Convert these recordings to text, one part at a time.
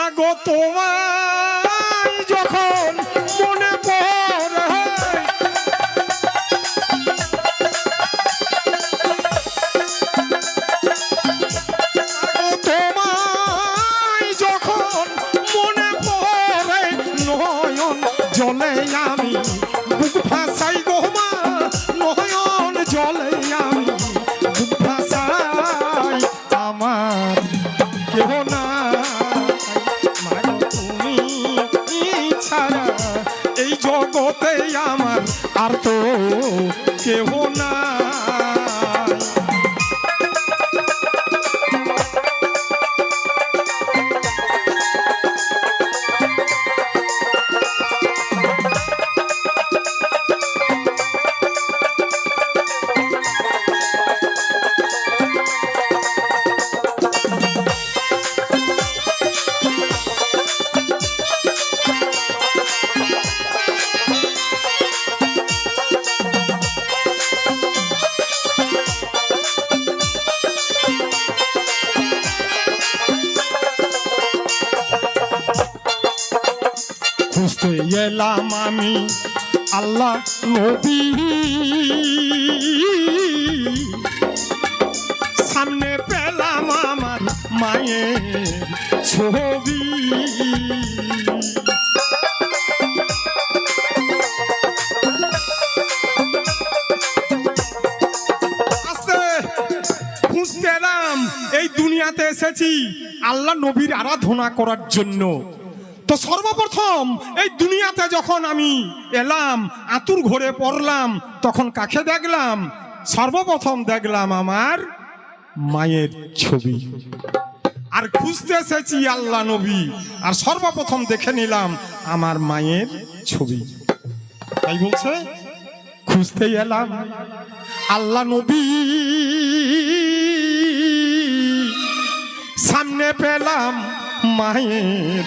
মাগো তোমায় যখন মনে পড়ে। তোমায় যখন মনে পড়ে নয়ন জলে আমি ভাসাই গো জগতে আমার আর তো কেহ না খুঁজতে এলাম আমি আল্লাহ নবী। সামনে পেলাম আমার মায়ের ছবি। খুঁজতে এই দুনিয়াতে এসেছি আল্লাহ নবীর আরাধনা করার জন্য। তো সর্বপ্রথম এই দুনিয়াতে যখন আমি এলাম, আতুর ঘরে পড়লাম, তখন কাকে দেখলাম? সর্বপ্রথম দেখলাম আমার মায়ের ছবি। আর খুঁজতে এসেছি আল্লাহ নবী, আর সর্বপ্রথম দেখে নিলাম আমার মায়ের ছবি। তাই বলছে, খুঁজতে এলাম আল্লাহ নবী। সামনে পেলাম মায়ের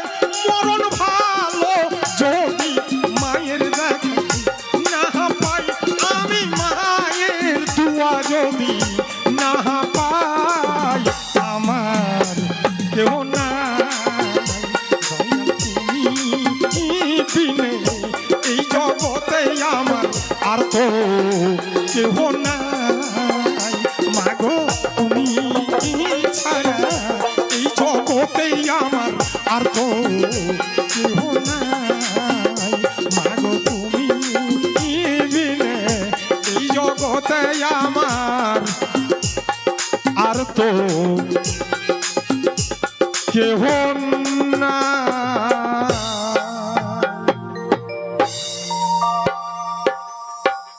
কেউ না বিনে এই জগতে আমার আর তো কেউ নাই। মাগো, তুমি ছাড়া এই জগতে আমার আর তো আমার আর তো কেহ